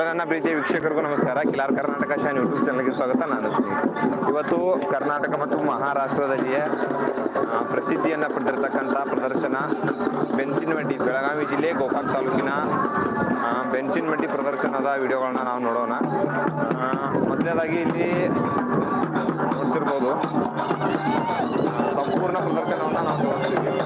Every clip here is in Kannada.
ಎಲ್ಲ ನನ್ನ ಪ್ರೀತಿಯ ವೀಕ್ಷಕರಿಗೂ ನಮಸ್ಕಾರ. ಕಿಲಾರ್ ಕರ್ನಾಟಕ ಶಾನ್ ಯೂಟ್ಯೂಬ್ ಚಾನಲ್ಗೆ ಸ್ವಾಗತ. ನಾನು ಸುನೀಲ್. ಇವತ್ತು ಕರ್ನಾಟಕ ಮತ್ತು ಮಹಾರಾಷ್ಟ್ರದಲ್ಲಿಯೇ ಪ್ರಸಿದ್ಧಿಯನ್ನು ಪಡೆದಿರತಕ್ಕಂಥ ಪ್ರದರ್ಶನ ಬೆಂಚಿನಮಟ್ಟಿ, ಬೆಳಗಾವಿ ಜಿಲ್ಲೆ, ಗೋಕಾಕ್ ತಾಲೂಕಿನ ಬೆಂಚಿನಮಟ್ಟಿ ಪ್ರದರ್ಶನದ ವಿಡಿಯೋಗಳನ್ನ ನಾವು ನೋಡೋಣ. ಮೊದಲನೇದಾಗಿ ಇಲ್ಲಿ ನೋಡ್ತಿರ್ಬೋದು ಸಂಪೂರ್ಣ ಪ್ರದರ್ಶನವನ್ನು ನಾವು ತೋರಿಸ್ತಿದ್ದೀವಿ.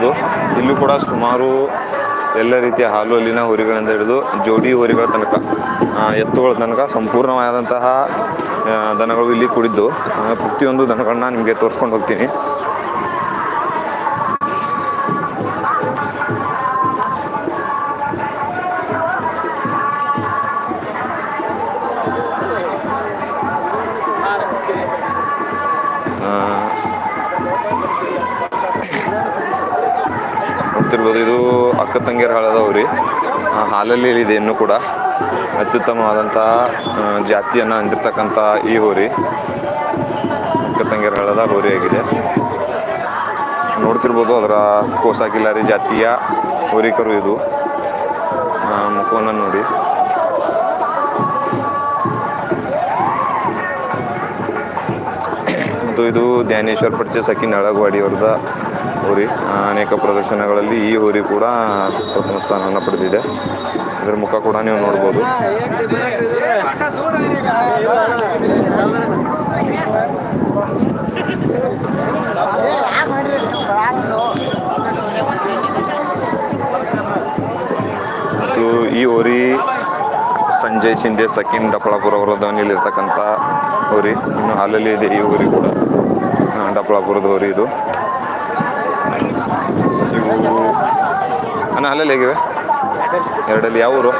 ನೋಡ್ತಿರ್ಬೋದು ಇಲ್ಲೂ ಕೂಡ ಸುಮಾರು ಎಲ್ಲ ರೀತಿಯ ಹಾಲು ಅಲ್ಲಿನ ಹುರಿಗಳಿಂದ ಹಿಡಿದು ಜೋಡಿ ಹುರಿಗಳ ತನಕ ಎತ್ತುಗಳ ತನಕ ಸಂಪೂರ್ಣವಾದಂತಹ ದನಗಳು ಇಲ್ಲಿ ಕೂಡಿದ್ದು ಪ್ರತಿಯೊಂದು ದನಗಳನ್ನ ನಿಮಗೆ ತೋರಿಸ್ಕೊಂಡು ಹೋಗ್ತೀನಿ. ಅಕ್ಕ ತಂಗಿಯರ ರೀ. ಹಾಲಲ್ಲಿ ಇದೆ ಇನ್ನೂ ಕೂಡ. ಅತ್ಯುತ್ತಮವಾದಂತಹ ಜಾತಿಯನ್ನು ಹೊಂದಿರತಕ್ಕಂಥ ಈ ಹೋರಿ. ಅಕ್ಕ ತಂಗಿಯರ ಹೋರಿ ಆಗಿದೆ. ನೋಡ್ತಿರ್ಬೋದು ಅದರ ಕೋಸಾಕಿಲಾರಿ ಜಾತಿಯ ಹೋರಿಕರು ಇದು. ಮುಖವನ್ನು ನೋಡಿ. ಮತ್ತು ಇದು ಧ್ಯಾನೇಶ್ವರ್ ಪರ್ಚೇಸ್ ಹಾಕಿ ಅಳಗವಾಡಿ ಅವ್ರದ ಹೋರಿ ಅನೇಕ ಪ್ರದರ್ಶನಗಳಲ್ಲಿ ಈ ಹೋರಿ ಕೂಡ ಪ್ರಥಮ ಸ್ಥಾನವನ್ನು ಪಡೆದಿದೆ. ಇದರ ಮುಖ ಕೂಡ ನೀವು ನೋಡ್ಬೋದು. ಮತ್ತು ಈ ಹೋರಿ ಸಂಜಯ್ ಶಿಂದೆ ಸಕಿನ್ ಡಪ್ಪಳಾಪುರ ಅವರ ಧ್ವನಿಯಲ್ಲಿರ್ತಕ್ಕಂಥ ಹೋರಿ ಇನ್ನು ಅಲ್ಲಲ್ಲಿ ಇದೆ ಈ ಹೋರಿ ಕೂಡ. ಡಪ್ಪಳಾಪುರದ ಹೋರಿ ಇದು. ಇವು ಅಲ್ಲಲ್ಲಿ ಹೇಗಿವೆ? ಎರಡಲ್ಲಿ ಯಾವ ಊರು?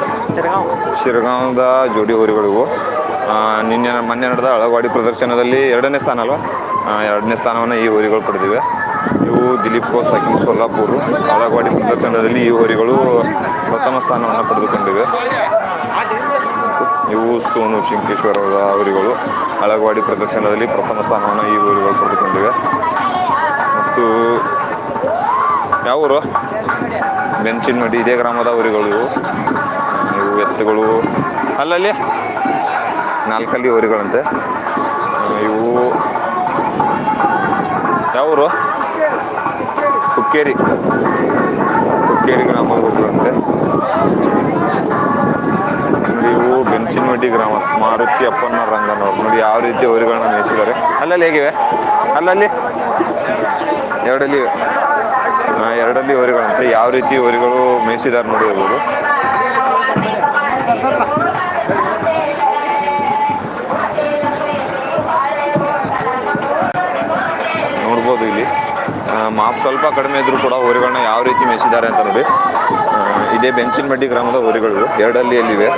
ಶಿರಗಾಂವದ ಜೋಡಿ ಊರುಗಳಿಗೂ ನಿನ್ನೆ ಮೊನ್ನೆ ನಡೆದ ಅಳಗವಾಡಿ ಪ್ರದರ್ಶನದಲ್ಲಿ ಎರಡನೇ ಸ್ಥಾನ ಅಲ್ವಾ? ಎರಡನೇ ಸ್ಥಾನವನ್ನು ಈ ಹೋರಿಗಳು ಪಡೆದಿವೆ. ಇವು ದಿಲೀಪ್ ಕೋಚ್ ಸಕಿನ್, ಸೊಲ್ಲಾಪುರ್. ಅಳಗವಾಡಿ ಪ್ರದರ್ಶನದಲ್ಲಿ ಈ ಹೋರಿಗಳು ಪ್ರಥಮ ಸ್ಥಾನವನ್ನು ಪಡೆದುಕೊಂಡಿವೆ. ಇವು ಸೋನು ಶಿಂಕೇಶ್ವರದ ಊರಿಗಳು. ಅಳಗವಾಡಿ ಪ್ರದರ್ಶನದಲ್ಲಿ ಪ್ರಥಮ ಸ್ಥಾನವನ್ನು ಈ ಹೋರಿಗಳು ಪಡೆದುಕೊಂಡಿವೆ. ಯಾವ ಊರು ಬೆಂಚಿನಮಡಿ ಇದೇ ಗ್ರಾಮದ ಊರುಗಳು ಇವು. ಎತ್ತುಗಳು. ಅಲ್ಲಲ್ಲಿ ನಾಲ್ಕಲ್ಲಿ ಊರುಗಳಂತೆ. ಇವು ಯಾವ ಊರು ಹುಕ್ಕೇರಿ ಹುಕ್ಕೇರಿ ಗ್ರಾಮದ ಊರುಗಳಂತೆ. ನೋಡಿ ಇವು ಬೆಂಚಿನವಡ್ಡಿ ಗ್ರಾಮ. ಮಾರುತಿ ಅಪ್ಪನ ರಂಗನವ್ರು. ನೋಡಿ ಯಾವ ರೀತಿ ಊರುಗಳನ್ನ ಮೇಯಿಸಿದ್ದಾರೆ ಅಲ್ಲಲ್ಲಿ ಹೇಗಿವೆ? ಅಲ್ಲಲ್ಲಿ? ಎರಡಲ್ಲಿ ಎರಡಲ್ಲಿ ಹೋರಿಗಳಂತೆ. ಯಾವ ರೀತಿ ಹೋರಿಗಳು ಮೇಯಿಸಿದ್ದಾರೆ ನೋಡಿರ್ಬೋದು ನೋಡ್ಬೋದು ಇಲ್ಲಿ. ಮಾಪ್ ಸ್ವಲ್ಪ ಕಡಿಮೆ ಇದ್ರೂ ಕೂಡ ಹೋರಿಗಳನ್ನ ಯಾವ ರೀತಿ ಮೇಯಿಸಿದ್ದಾರೆ ಅಂತ ನೋಡಿ ಇದೇ ಬೆಂಚಿನ ಮಡ್ಡಿ ಗ್ರಾಮದ ಹೋರಿಗಳು. ಎರಡಲ್ಲಿಯಲ್ಲಿವೆ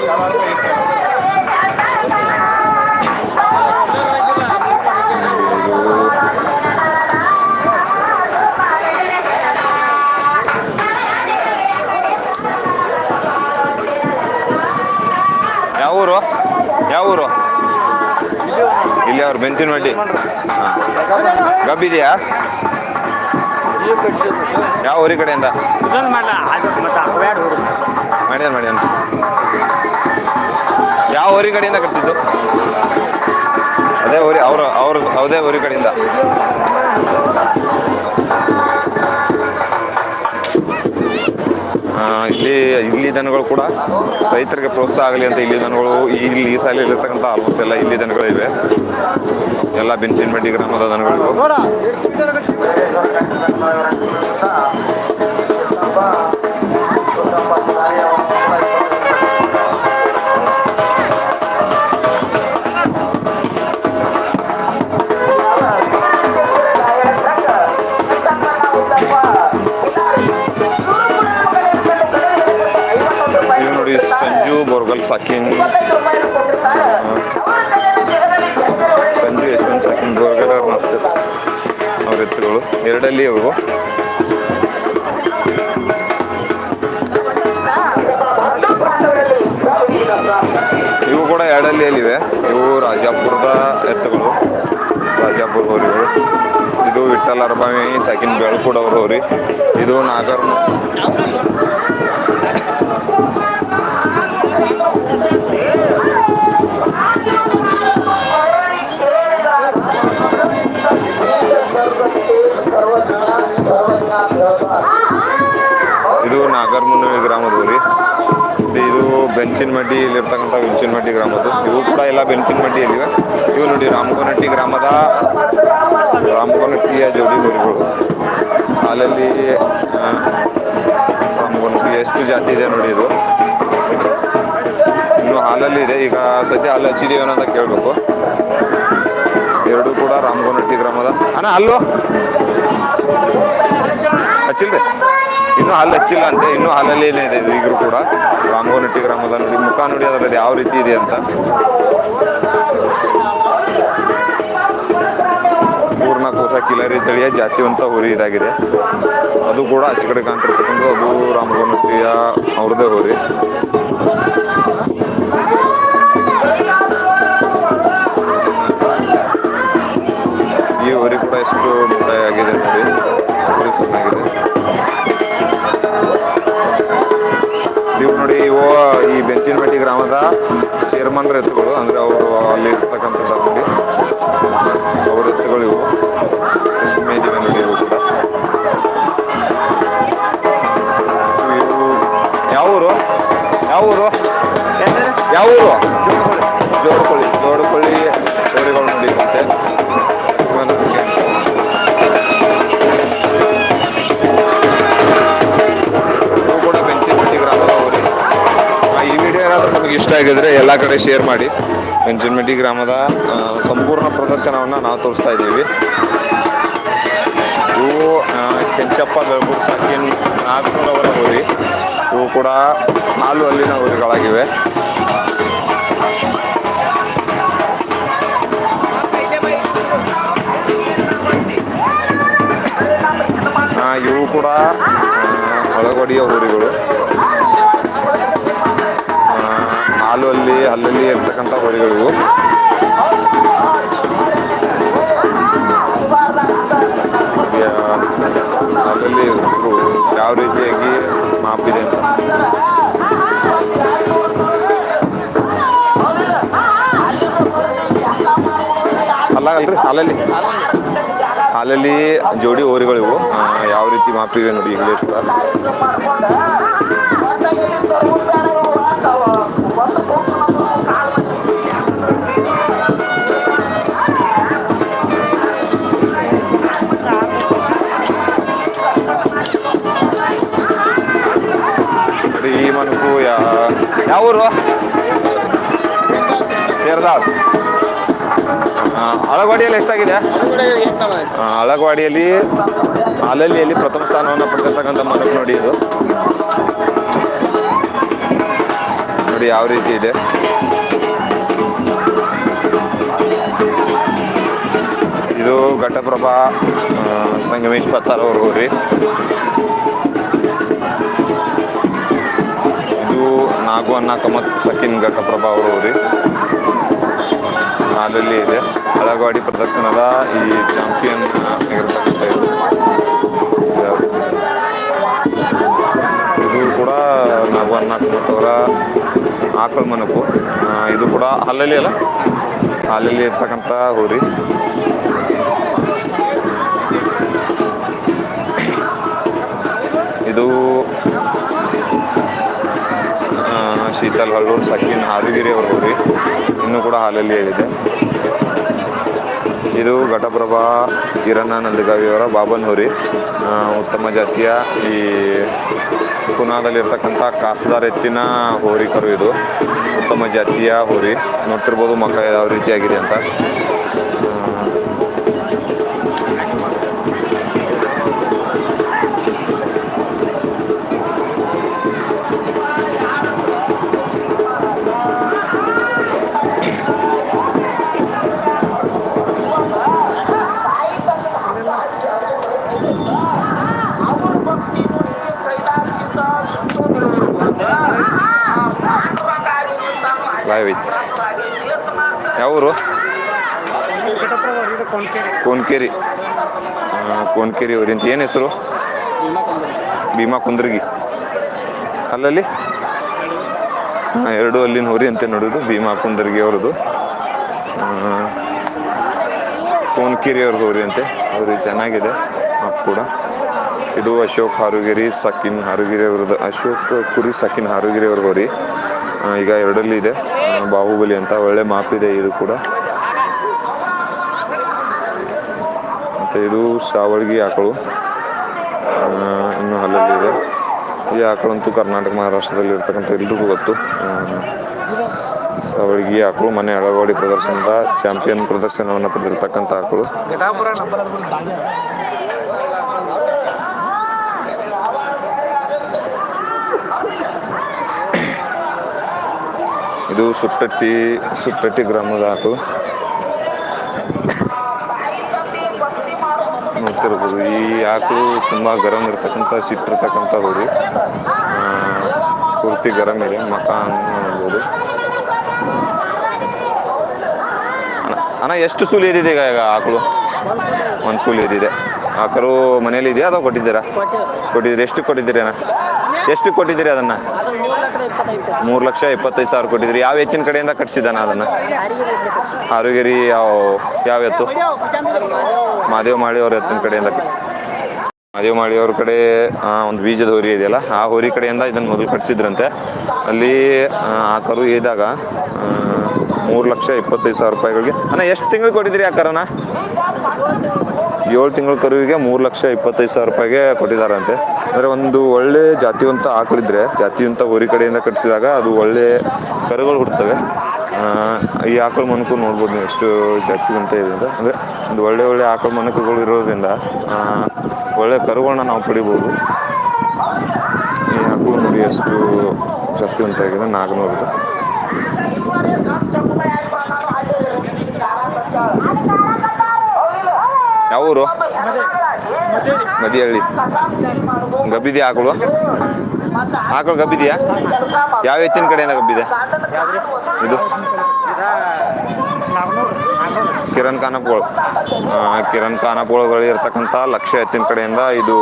ಬೆಂಚಿನ ಹಾಂ. ಗಬ್ಬಿದೆಯಾ ಯಾವ ಊರಿ ಕಡೆಯಿಂದ? ಮಾಡಿದ ಮಾಡಿ ಅಂತ ಯಾವ ಊರಿ ಕಡೆಯಿಂದ ಕಟ್ಸಿದ್ದು ಅದೇ ಊರಿ, ಅವರು, ಅವ್ರ ಅದೇ ಊರಿ ಕಡೆಯಿಂದ. ಇಲ್ಲಿ ಇಲ್ಲಿ ದನಗಳು ಕೂಡ ರೈತರಿಗೆ ಪ್ರೋತ್ಸಾಹ ಆಗಲಿ ಅಂತ ಇಲ್ಲಿ ದನಗಳು ಇಲ್ಲಿ ಈ ಸಾಲ ಇರ್ತಕ್ಕಂಥ ಆಲ್ಮೋಸ್ಟ್ ಎಲ್ಲ ಇಲ್ಲಿ ದನಗಳಿವೆ. ಎಲ್ಲ ಬೆಂಚಿನಮಡ್ಡಿ ಗ್ರಾಮದ ದನಗಳು ಸಾಕಿನ್ ಆ, ಸಂಜು ಯಶವಂತ್ ಸಾಕಿನ್ ಅವ್ರ ಮಾಸ್ತರ್ ಅವ್ರ ಎತ್ತುಗಳು ಎರಡಲ್ಲಿ ಅವು ಇವು ಕೂಡ ಎರಡಲ್ಲಿಯಲ್ಲಿವೆ ಇವು ರಾಜಾಪುರದ ಎತ್ತುಗಳು. ರಾಜಾಪುರ ಹೋರಿಗಳು. ಇದು ವಿಠಲ್ ಅರಬಾಮಿ ಸಾಕಿನ್ ಬೆಳ್ಕೂಡ್ ಹೋರಿ. ಇದು ನಾಗರ್ ನಾಗರ್ಮುನ್ನವಿ ಗ್ರಾಮದ ಊರಿ ಇದು ಬೆಂಚಿನ ಮಡ್ಡಿ ಇಲ್ಲಿರ್ತಕ್ಕಂಥ ಬೆಂಚಿನ ಮಡ್ಡಿ ಗ್ರಾಮದ್ದು. ಇವು ಕೂಡ ಎಲ್ಲ ಬೆಂಚಿನ ಇಲ್ಲಿವೆ. ಇವು ನೋಡಿ ರಾಮಗೋನಟ್ಟಿ ಗ್ರಾಮದ ರಾಮಗೋನಟ್ಟಿಯ ಜೋಡಿ ಊರುಗಳು ಹಾಲಲ್ಲಿ ಆ, ರಾಮಗೋನಟ್ಟಿ ಎಷ್ಟು ಜಾತಿ ಇದೆ ನೋಡಿ ಇದು. ಇನ್ನು ಹಾಲಲ್ಲಿ ಇದೆ. ಈಗ ಸದ್ಯ ಹಾಲು ಹಚ್ಚಿದೀವೇನೋ ಅಂತ ಕೇಳಬೇಕು. ಎರಡೂ ಕೂಡ ರಾಮಗೋನಟ್ಟಿ ಗ್ರಾಮದ. ಅಣ್ಣ ಅಲ್ಲೋ? ಹಚ್ಚಿಲ್ರಿ ಇನ್ನೂ ಹಾಲು ಹಚ್ಚಿಲ್ಲ ಅಂತೆ, ಇನ್ನೂ ಹಾಲಲ್ಲಿ ಇದೆ ಈಗಲೂ ಕೂಡ? ರಾಮಗೋನಟ್ಟಿ ಗ್ರಾಮದ ನೋಡಿ, ಮುಖ ನೋಡಿ ಅದರದ್ದು ಯಾವ ರೀತಿ ಇದೆ ಅಂತ. ಪೂರ್ಣ ಕೋಸ ಕಿಲರಿ ತಳಿಯ ಜಾತಿವಂತ ಹೋರಿ ಇದಾಗಿದೆ. ಅದು ಕೂಡ ಅಚ್ಚುಕಡೆ ಕಡೆ ಅದು ರಾಮಗೋನಟ್ಟಿಯ ಅವ್ರದೇ ಹೋರಿ. ಈ ಹೋರಿ ಕೂಡ ಎಷ್ಟು ಮುಕ್ತಾಯ ಆಗಿದೆ ನೋಡಿ ಚೆನ್ನಾಗಿದೆ ಇವು ಈ ಬೆಂಚಿನಮಟ್ಟಿ ಗ್ರಾಮದ ಚೇರ್ಮನ್ ಎತ್ತುಗಳು ಅಂದ್ರೆ ಅವರು ಅಲ್ಲಿ ಇರ್ತಕ್ಕಂಥದ್ದು ಅವ್ರ ಎತ್ತುಗಳು ಇವು. ಆಗಿದ್ರೆ ಎಲ್ಲ ಕಡೆ ಶೇರ್ ಮಾಡಿ. ಬೆಂಚಿನಮಟ್ಟಿ ಗ್ರಾಮದ ಸಂಪೂರ್ಣ ಪ್ರದರ್ಶನವನ್ನು ನಾವು ತೋರಿಸ್ತಾ ಇದ್ದೀವಿ. ಇವು ಕೆಂಚಪ್ಪ ಬೆಳಗೂರು ಸಾಕಿನ್ ನಾಗಪುರವರ ಊರಿ ಇವು ಕೂಡ ಹಾಲು ಅಲ್ಲಿನ ಊರುಗಳಾಗಿವೆ. ಇವು ಕೂಡ ಒಳಗಡಿಯ ಊರುಗಳು. ಹಾಲು ಅಲ್ಲಿ ಅಲ್ಲಲ್ಲಿ ಇರ್ತಕ್ಕಂಥ ಹೋರಿಗಳು ಅಲ್ಲಲ್ಲಿ ಇದ್ರು ಯಾವ ರೀತಿಯಾಗಿ ಮಾಪಿದೆ ಅಂತ. ಅಲ್ಲ, ಅಲ್ರಿ ಅಲ್ಲಲ್ಲಿ ಅಲ್ಲಲ್ಲಿ ಜೋಡಿ ಹೋರಿಗಳಿವು ಯಾವ ರೀತಿ ಮಾಪಿವೆ ನೋಡಿ ಈಗಲೇ ಕೂಡ. ತೇರ್ದಾಳ್ ಆ, ಅಳಗವಾಡಿಯಲ್ಲಿ ಎಷ್ಟಾಗಿದೆ? ಅಳಗವಾಡಿಯಲ್ಲಿ ಹಾಲಲ್ಲಿಯಲ್ಲಿ ಪ್ರಥಮ ಸ್ಥಾನವನ್ನು ಪಡೆದಿರ್ತಕ್ಕಂಥ ಮನಕ್ ನೋಡಿ ಇದು. ನೋಡಿ ಯಾವ ರೀತಿ ಇದೆ. ಇದು ಘಟಪ್ರಭಾ ಸಂಗಮೇಶ್ ಪತ್ತಾರ್ ಅವ್ರಿಗೂ ರೀ ಅನ್ನ ಕಮತ್ ಸಕಿನ್ ಘಟಪ್ರಭಾ ಅವರು ರೀ ಹಾಲಲ್ಲಿ ಇದೆ. ಅಳಗವಾಡಿ ಪ್ರದರ್ಶನದ ಈ ಚಾಂಪಿಯನ್ ಆಗಿರ್ತಕ್ಕಂಥ ಇದು. ಕೂಡ ಅನ್ನ ಕಮತ್ ಅವರ ಆಕಳ ಮನಕು ಇದು ಕೂಡ ಅಲ್ಲಲ್ಲಿ ಅಲ್ಲ? ಅಲ್ಲಲ್ಲಿ ಇರ್ತಕ್ಕಂಥ ಹೋರಿ ಇದು ಶೀತಲ್ ಹಳ್ಳೂರು ಸಕ್ಕಿನ ಹಾಲುಗಿರಿ ಅವ್ರ ಹೋರಿ ಇನ್ನೂ ಕೂಡ ಹಾಲಲ್ಲಿ ಆಗಿದೆ ಇದು ಘಟಪ್ರಭಾ ಹಿರಣ್ಣ ನಂದಗಾವಿಯವರ ಬಾಬನ್ ಹೋರಿ. ಆ, ಉತ್ತಮ ಜಾತಿಯ ಈ ಪುನಾದಲ್ಲಿರ್ತಕ್ಕಂಥ ಕಾಸದಾರ ಎತ್ತಿನ ಹೋರಿಕರು ಇದು. ಉತ್ತಮ ಜಾತಿಯ ಹೋರಿ. ನೋಡ್ತಿರ್ಬೋದು ಮಕ್ಕ ಯಾವ ರೀತಿಯಾಗಿದೆ ಅಂತ. ಕೋನ್ಕೇರಿ. ಕೊನ್ಕೇರಿ ಅವರಿಂದ ಏನು ಹೆಸರು? ಭೀಮಾ ಕುಂದ್ರಗಿ. ಅಲ್ಲಲ್ಲಿ? ಹಾಂ, ಎರಡು ಅಲ್ಲಿನ ಹೋರಿ ಅಂತ ನೋಡೋದು, ಭೀಮಾ ಕುಂದರ್ಗಿ ಅವ್ರದ್ದು. ಕೋನ್ಕಿರಿ ಅವ್ರ ಹೋರಿ ಅಂತೆ. ಅವ್ರಿ ಚೆನ್ನಾಗಿದೆ ಅದು ಕೂಡ. ಇದು ಅಶೋಕ್ ಹಾರುಗಿರಿ, ಸಕಿನ್ ಹಾರುಗಿರಿ ಅವ್ರದ್ದು. ಅಶೋಕ್ ಕುರಿ, ಸಕಿನ್ ಹಾರುಗಿರಿ ಅವ್ರ ಹೋರಿ ಈಗ ಎರಡಲ್ಲಿ ಇದೆ ಬಾಹುಬಲಿ ಅಂತ ಒಳ್ಳೆ ಮಾಪಿದೆ ಇದು ಕೂಡ. ಮತ್ತು ಇದು ಸಾವಳ್ಗಿ ಆಕಳು. ಇನ್ನೂ ಇದೆ. ಈ ಆಕಳಂತೂ ಕರ್ನಾಟಕ ಮಹಾರಾಷ್ಟ್ರದಲ್ಲಿ ಇರ್ತಕ್ಕಂಥ ಎಲ್ರಿಗೂ ಗೊತ್ತು. ಸಾವಳ್ಗಿ ಆಕಳು ಮನೆ ಅಳವಾಡಿ ಪ್ರದರ್ಶನದ ಚಾಂಪಿಯನ್ ಪ್ರದರ್ಶನವನ್ನು ಪಡೆದಿರ್ತಕ್ಕಂಥ ಆಕಳು. ಇದು ಸುಟ್ಟಟ್ಟಿ ಸುಟ್ಟಟ್ಟಿ ಗ್ರಾಮದ ಆಕಳು. ನೋಡ್ತಿರ್ಬೋದು ಈ ಆಕಳು ತುಂಬ ಗರಂ ಇರ್ತಕ್ಕಂಥ ಸಿಟ್ಟಿರ್ತಕ್ಕಂಥ ಹೋರಿ. ಪೂರ್ತಿ ಗರಂ ಇದೆ ಮಕ ನೋಡ್ಬೋದು. ಅಣ್ಣ- ಎಷ್ಟು ಸೂಲಿ ಇದಿದೆ ಈಗ ಈಗ ಆಕಳು? ಒಂದು ಸೂಲಿ ಇದಿದೆ ಆಕರು ಮನೇಲಿ ಇದೆಯಾ ಅಥವಾ ಕೊಟ್ಟಿದ್ದೀರಾ? ಕೊಟ್ಟಿದ್ದೀರಿ. ಎಷ್ಟು ಕೊಟ್ಟಿದ್ದೀರಿ ಅಣ್ಣ? ಎಷ್ಟು ಕೊಟ್ಟಿದ್ದೀರಿ ಅದನ್ನ? ಅದು ಮೂರು ಲಕ್ಷ ಇಪ್ಪತ್ತೈದು ಸಾವಿರ ಕೊಟ್ಟಿದ್ರಿ ಯಾವ ಎತ್ತಿನ ಕಡೆಯಿಂದ ಕಟ್ಸಿದ್ದಾನ ಅದನ್ನ? ಹಾರುಗೇರಿ ಯಾವ ಯಾವ ಎತ್ತು? ಮಾದೇವ ಮಾಳಿ ಅವ್ರ ಎತ್ತಿನ ಕಡೆಯಿಂದ ಮಾದೇವ್ ಮಾಳಿ ಅವ್ರ ಕಡೆ ಒಂದು ಬೀಜದ ಹೋರಿ ಇದೆಯಲ್ಲ ಆ ಹೋರಿ ಕಡೆಯಿಂದ ಇದನ್ನು ಮೊದಲು ಕಟ್ಸಿದ್ರಂತೆ. ಅಲ್ಲಿ ಆ, ಕರು ಇದ್ದಾಗ ಮೂರು ಲಕ್ಷ ಇಪ್ಪತ್ತೈದು ಸಾವಿರ ರೂಪಾಯಿಗಳಿಗೆ ಅಣ್ಣ ಎಷ್ಟು ತಿಂಗಳು ಕೊಟ್ಟಿದ್ದೀರಿ ಆ ಕರನ? ಏಳು ತಿಂಗಳ ಕರುವಿಗೆ ಮೂರು ಲಕ್ಷ ಇಪ್ಪತ್ತೈದು ಸಾವಿರ ರೂಪಾಯಿಗೆ ಕೊಟ್ಟಿದ್ದಾರಂತೆ. ಅಂದರೆ ಒಂದು ಒಳ್ಳೆ ಜಾತಿವಂತ ಆಕಳಿದ್ರೆ, ಜಾತಿವಂತ ಊರಿ ಕಡೆಯಿಂದ ಕಟ್ಟಿಸಿದಾಗ ಅದು ಒಳ್ಳೆ ಕರುಗಳು ಹುಡ್ತವೆ ಈ ಆಕಳ ಮನಕು ನೋಡ್ಬೋದು ನೀವು ಎಷ್ಟು ಜಾತಿವಂತ ಇದೆ ಅಂತ. ಅಂದರೆ ಒಂದು ಒಳ್ಳೆ ಒಳ್ಳೆ ಆಕಳ ಮನಕುಗಳು ಇರೋದ್ರಿಂದ ಒಳ್ಳೆ ಕರುಗಳನ್ನ ನಾವು ಪಡಿಬೋದು. ಈ ಆಕಳು ನೋಡಿ ಎಷ್ಟು ಜಾತಿವಂತ ಆಗಿದೆ ನಾಗನೂರದು ಯಾವ ಊರು ಮದಿಹಳ್ಳಿ ಗಬ್ಬಿದ್ಯಾ ಆಕಳು? ಆಕಳು ಗಬ್ಬಿದೆಯಾ? ಯಾವ ಎತ್ತಿನ ಕಡೆಯಿಂದ ಗಬ್ಬಿದೆ? ಇದು? ಕಿರಣ್ ಆ, ಕಿರಣ್ ಖಾನಪೋಳ್ಗಳು ಇರ್ತಕ್ಕಂಥ ಲಕ್ಷ ಎತ್ತಿನ ಕಡೆಯಿಂದ ಇದು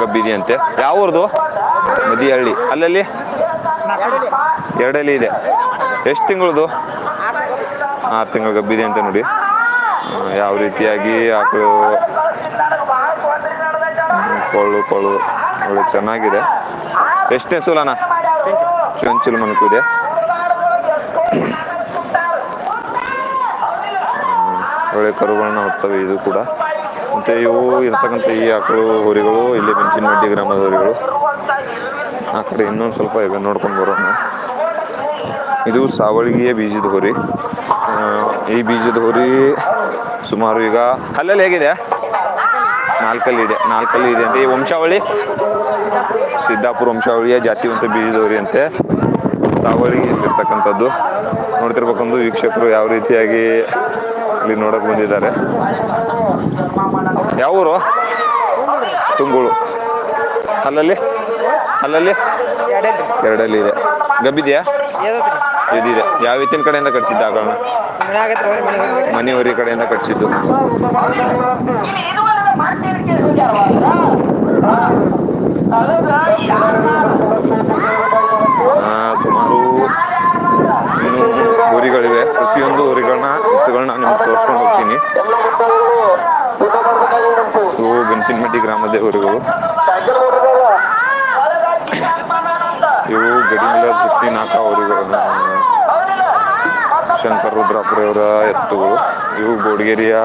ಗಬ್ಬಿದೆಯಂತೆ. ಯಾವ ಊರ್ದು ಮದಿಹಳ್ಳಿ. ಅಲ್ಲಲ್ಲಿ? ಎರಡಲ್ಲಿ ಇದೆ. ಎಷ್ಟು ತಿಂಗಳದು? ಆರು ತಿಂಗಳು ಗಬ್ಬಿದೆ ಅಂತ ನೋಡಿ. ಯಾವ ರೀತಿಯಾಗಿ ಆಕಳು ಕೊಳ್ಳು ಕೊಳ್ಳು. ಒಳ್ಳೆ ಚೆನ್ನಾಗಿದೆ. ಎಷ್ಟನೇ ಸೂಲನ ಚುಂಚಲು ಮನಕು ಇದೆ ಒಳ್ಳೆ ಕರುಗಳನ್ನ ಹುಡ್ತವೆ ಇದು ಕೂಡ. ಮತ್ತು ಇವು ಇರ್ತಕ್ಕಂಥ ಈ ಆಕಳು ಹೋರಿಗಳು, ಇಲ್ಲಿ ಮೆಣಸಿನಮಡ್ಡಿ ಗ್ರಾಮದ ಹೋರಿಗಳು. ಆ ಕಡೆ ಇನ್ನೊಂದು ಸ್ವಲ್ಪ ಇವೆ, ನೋಡ್ಕೊಂಡು ಬರೋಣ. ಇದು ಸಾವಳಿಗೆಯ ಬೀಜದ ಹೋರಿ. ಈ ಬೀಜದ ಹೋರಿ ಸುಮಾರು ಈಗ ಅಲ್ಲಲ್ಲಿ ಹೇಗಿದೆ? ನಾಲ್ಕಲ್ಲಿ ಇದೆ ನಾಲ್ಕಲ್ಲಿ ಇದೆ ಅಂತ. ಈ ವಂಶಾವಳಿ? ಸಿದ್ದಾಪುರ ವಂಶಾವಳಿಯ ಜಾತಿವಂತ ಬೀಜದವರಿ ಅಂತೆ ಸಾವಳಿಗೆ ಹೇಗಿರತಕ್ಕಂಥದ್ದು ನೋಡ್ತಿರ್ಬೇಕಂದು ವೀಕ್ಷಕರು ಯಾವ ರೀತಿಯಾಗಿ ಇಲ್ಲಿ ನೋಡಕ್ಕೆ ಬಂದಿದ್ದಾರೆ. ಯಾವ ಊರು? ತುಂಗುಳು. ಅಲ್ಲಲ್ಲಿ ಅಲ್ಲಲ್ಲಿ ಎರಡಲ್ಲಿ ಇದೆ. ಗಬ್ಬಿದೆಯಾ? ಇದಿದೆ. ಯಾವ ಇತ್ತಿನ ಕಡೆಯಿಂದ ಕಟ್ಸಿದ್ದ ಮನೆ ಮನೆಯವರಿ ಕಡೆಯಿಂದ ಕಟ್ಸಿದ್ದು. ಸುಮಾರು ಊರಿಗಳಿವೆ. ಪ್ರತಿಯೊಂದು ಊರಿಗಳನ್ನ ಎತ್ತುಗಳನ್ನ ನಿಮ್ಗೆ ತೋರಿಸ್ಕೊಂಡು ಹೋಗ್ತೀನಿ. ಇವು ಬೆಂಚಿನಮಟ್ಟಿ ಗ್ರಾಮದ ಊರುಗಳು. ಇವು ಗಡಿಮಿಲ್ಲ ಸುತ್ತಿ ನಾಕ ಊರುಗಳು ಶಂಕರ್ ರುದ್ರಾಪುರವರ ಎತ್ತುಗಳು. ಇವು ಗೋಡಗೇರಿಯ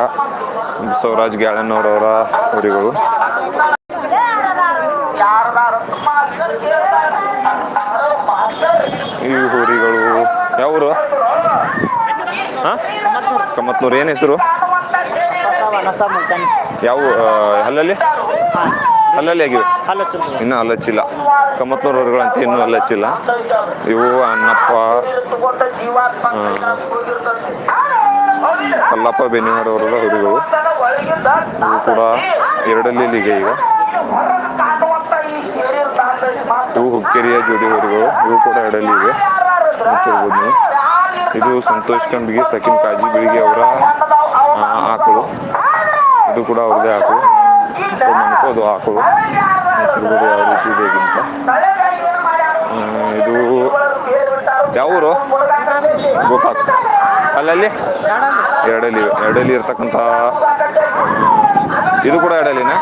ಬಸವರಾಜ್ ಗ್ಯಾಳನವರವರ ಹುರಿಗಳು ಈ ಹುರಿಗಳು ಯಾವರು? ಹಾಂ? ಕಮತ್ನೂರು. ಏನು ಹೆಸರು? ಯಾವ ಅಲ್ಲಲ್ಲಿ ಅಲ್ಲಲ್ಲಿ ಆಗಿವೆ. ಇನ್ನೂ ಹಲ್ಲಚ್ಚಿಲ್ಲ. ಕಮ್ಮತ್ನೂರು ಊರುಗಳಂತ ಇನ್ನೂ ಹಲ್ಲಚ್ಚಿಲ್ಲ. ಇವು ಅನ್ನಪ್ಪ ಕಲ್ಲಪ್ಪ ಬೆನ್ನಿನಾಡವರ ಹುರಿಗಳು ಇವು ಕೂಡ ಎರಡಲ್ಲಿ ಈಗ. ಇವು ಹುಕ್ಕೇರಿಯ ಜೋಡಿ ಹುರಿಗಳು ಇವು ಕೂಡ ಎರಡಲ್ಲಿ ಇವೆ. ನೀವು ಇದು ಸಂತೋಷ್ ಕಂಬಿಗೆ, ಸಕಿನ್ ಕಾಜಿ, ಬಿಳಿಗೆ ಅವರ ಆಕಳು. ಇದು ಕೂಡ ಅವ್ರದೇ ಆಕಳು. ಮನಕು ಹಾಕೋದು. ಆಕಳು ಯಾವ ರೀತಿ ಅಂತ ಇದು ಯಾವೂರು? ಗೋಕಾಕ್. ಅಲ್ಲಲ್ಲಿ? ಎರಡಲ್ಲಿ ಎರಡಲ್ಲಿ ಇರ್ತಕ್ಕಂಥ ಇದು ಕೂಡ ಎರಡಲ್ಲಿನ?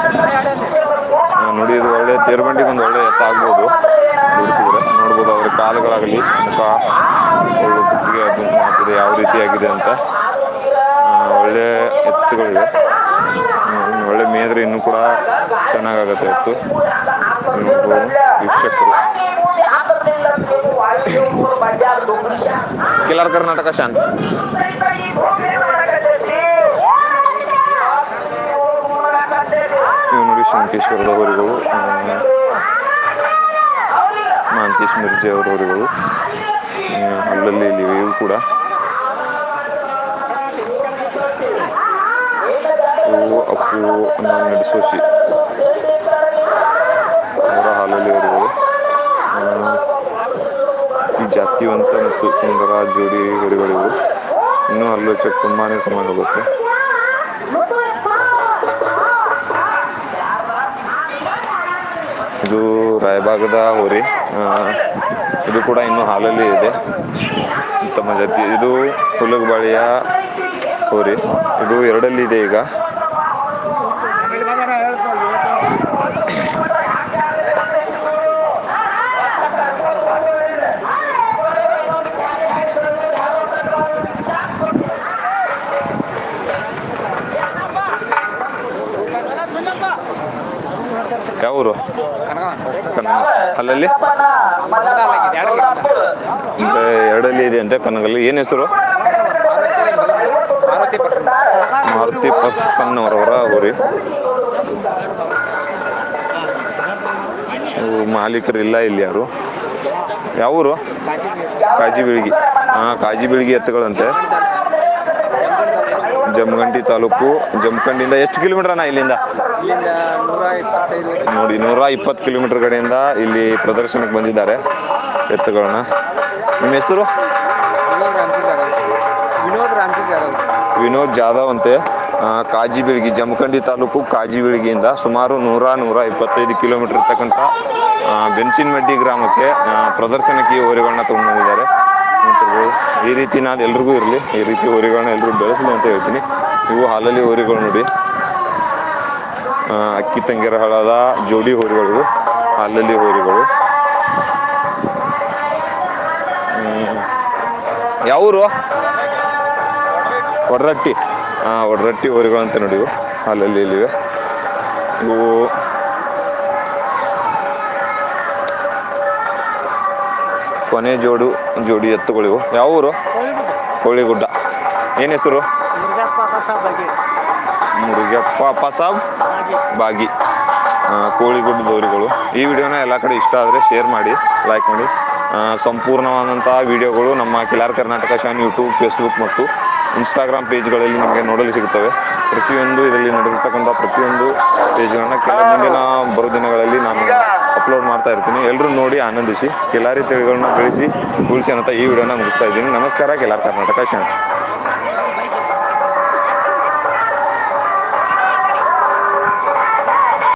ನೋಡಿ, ಇದು ಒಳ್ಳೆ ತೇರ್ಬಂಡಿಗೆ ಒಂದು ಒಳ್ಳೆ ಎತ್ತ ಆಗ್ಬೋದು. ಬಿಡಿಸಿದ್ರೆ ನೋಡ್ಬೋದು ಅವ್ರ ಕಾಲುಗಳಾಗಲಿ, ಮುಖ, ಒಳ್ಳೆ ಕುತ್ತಿಗೆ ಅದು ಮಾತಿದೆ ಯಾವ ರೀತಿಯಾಗಿದೆ ಅಂತ. ಒಳ್ಳೆ ಎತ್ತುಗಳಿವೆ. ಒಳ್ಳೆ ಮೇದ್ರೆ ಇನ್ನೂ ಕೂಡ ಚೆನ್ನಾಗಾಗತ್ತೆ ಇತ್ತು ನೋಡ್ಬೋದು ವೀಕ್ಷಕರು. ಕಿಲಾರ್ ಕರ್ನಾಟಕ ಶಾಂತ. ಇವು ನೋಡಿ ಶಂಕೇಶ್ವರದ ಮಾಂತೇಶ್ ಮಿರ್ಜೆ ಅವರ ಅಲ್ಲಲ್ಲಿ ಇಲ್ಲಿ ಇವು ಕೂಡ. ಅಪ್ಪು ಅನ್ನೋ ನಡೆಸೋಶಿ ಅವರ ಹಾಲಲ್ಲಿ ಊರುಗಳು ಆ, ಅತಿ ಜಾತಿವಂತ ಮತ್ತು ಸುಂದರ ಜೋಡಿ ಊರುಗಳಿವು ಇನ್ನೂ ಹಲ್ಲೋಚಕ್ಕೆ ತುಂಬಾನೇ ಸಮಯ ಹೋಗುತ್ತೆ. ಇದು ರಾಯಭಾಗದ ಹೋರಿ. ಇದು ಕೂಡ ಇನ್ನೂ ಹಾಲಲ್ಲಿ ಇದೆ. ಉತ್ತಮ ಜಾತಿ ಇದು ಹುಲಗಬಾಳಿಯ ಹೋರಿ. ಇದು ಎರಡಲ್ಲಿ ಇದೆ ಈಗ ಯಾವ ಊರು? ಅಲ್ಲಲ್ಲಿ? ಎರಡಲ್ಲಿ ಇದೆ ಅಂತೆ ಕನಗಲ್ಲಿ. ಏನು ಹೆಸರು? ಮಾರುತಿ ಪರ್ಸನ್ ಅವರವರ ಊರಿ. ಮಾಲೀಕರು ಮಾಲೀಕರಿಲ್ಲ ಇಲ್ಲಿ ಯಾರು? ಯಾವ ಊರು ಕಾಜಿ ಬೀಳ್ಗಿ ಹಾಂ ಕಾಜಿ ಬೀಳ್ಗಿ ಎತ್ತುಗಳಂತೆ. ಜಮಖಂಡಿ ತಾಲೂಕು ಜಮಖಂಡಿಯಿಂದ ಎಷ್ಟು ಕಿಲೋಮೀಟರ್ ಅಣ್ಣ ಇಲ್ಲಿಂದ? ನೋಡಿ ನೂರ ಇಪ್ಪತ್ತು ಕಿಲೋಮೀಟರ್ ಕಡೆಯಿಂದ ಇಲ್ಲಿ ಪ್ರದರ್ಶನಕ್ಕೆ ಬಂದಿದ್ದಾರೆ ಎತ್ತುಗಳನ್ನ. ನಿಮ್ಮ ಹೆಸರು? ವಿನೋದ್ ಜಾಧವ್ ಅಂತೆ. ಕಾಜಿ ಬೆಳಗಿ ಜಮಖಂಡಿ ತಾಲೂಕು ಕಾಜಿ ಬೆಳಗಿಯಿಂದ ಸುಮಾರು ನೂರ ನೂರ ಇಪ್ಪತ್ತೈದು ಕಿಲೋಮೀಟರ್ ಇರ್ತಕ್ಕಂಥ ಬೆಂಚಿನಮಡ್ಡಿ ಗ್ರಾಮಕ್ಕೆ ಪ್ರದರ್ಶನಕ್ಕೆ ಈ ಹೋರಿಗಳನ್ನ ತೊಗೊಂಡ್ಬಂದಿದ್ದಾರೆ ನೋಡ್ತಿರ್ಬೋದು ಈ ರೀತಿ ನಾನು ಎಲ್ರಿಗೂ ಇರಲಿ, ಈ ರೀತಿ ಹೋರಿಗಳನ್ನ ಎಲ್ಲರೂ ಬೆಳೆಸಲಿ ಅಂತ ಹೇಳ್ತೀನಿ. ಇವು ಹಾಲಲ್ಲಿ ಹೋರಿಗಳು ನೋಡಿ. ಅಕ್ಕಿ ತಂಗಿರ ಹಳದ ಜೋಡಿ ಹೋರಿಗಳು. ಹಾಲಲ್ಲಿ ಹೋರಿಗಳು. ಯಾವೂರು ಒಡ್ರಟ್ಟಿ ಒಡ್ರಟ್ಟಿ ಹೋರಿಗಳು ಅಂತ ನೋಡಿ ಇವು. ಅಲ್ಲಲ್ಲಿ ಇಲ್ಲಿವೆ. ಇವು ಕೊನೆ ಜೋಡು ಜೋಡಿ ಎತ್ತುಗಳಿವು. ಯಾವ ಊರು? ಕೋಳಿಗುಡ್ಡ. ಏನು ಹೆಸರು? ಮುರುಗಪ್ಪ ಪಸಾಬ್ ಬಾಗಿ. ಆ, ಕೋಳಿಗುಡ್ಡ ದೋರಿಗಳು. ಈ ವಿಡಿಯೋನ ಎಲ್ಲ ಕಡೆ ಇಷ್ಟ ಆದರೆ ಶೇರ್ ಮಾಡಿ ಲೈಕ್ ಮಾಡಿ. ಸಂಪೂರ್ಣವಾದಂಥ ವಿಡಿಯೋಗಳು ನಮ್ಮ ಕಿಲಾರ್ ಕರ್ನಾಟಕ ಶಾನ್ ಯೂಟ್ಯೂಬ್ ಫೇಸ್ಬುಕ್ ಮತ್ತು ಇನ್ಸ್ಟಾಗ್ರಾಮ್ ಪೇಜ್ಗಳಲ್ಲಿ ನಿಮಗೆ ನೋಡಲು ಸಿಗುತ್ತವೆ. ಪ್ರತಿಯೊಂದು ಇದರಲ್ಲಿ ನಡೆದಿರ್ತಕ್ಕಂಥ ಪ್ರತಿಯೊಂದು ಪೇಜ್ಗಳನ್ನು ಕೆಲ ಮುಂದಿನ ಬರೋ ದಿನಗಳಲ್ಲಿ ನಾನು ಅಪ್ಲೋಡ್ ಮಾಡ್ತಾ ಇರ್ತೀನಿ. ಎಲ್ಲರೂ ನೋಡಿ ಆನಂದಿಸಿ. ಕೆಲಾರಿ ತಿಳಿಗಳನ್ನ ಬೆಳೆಸಿ ಉಳಿಸಿ ಅಂತ ಈ ವಿಡಿಯೋನ ಮುಗಿಸ್ತಾ ಇದ್ದೀನಿ. ನಮಸ್ಕಾರ, ಕೆಲಾರ್ ಕರ್ನಾಟಕ ಶಾನ್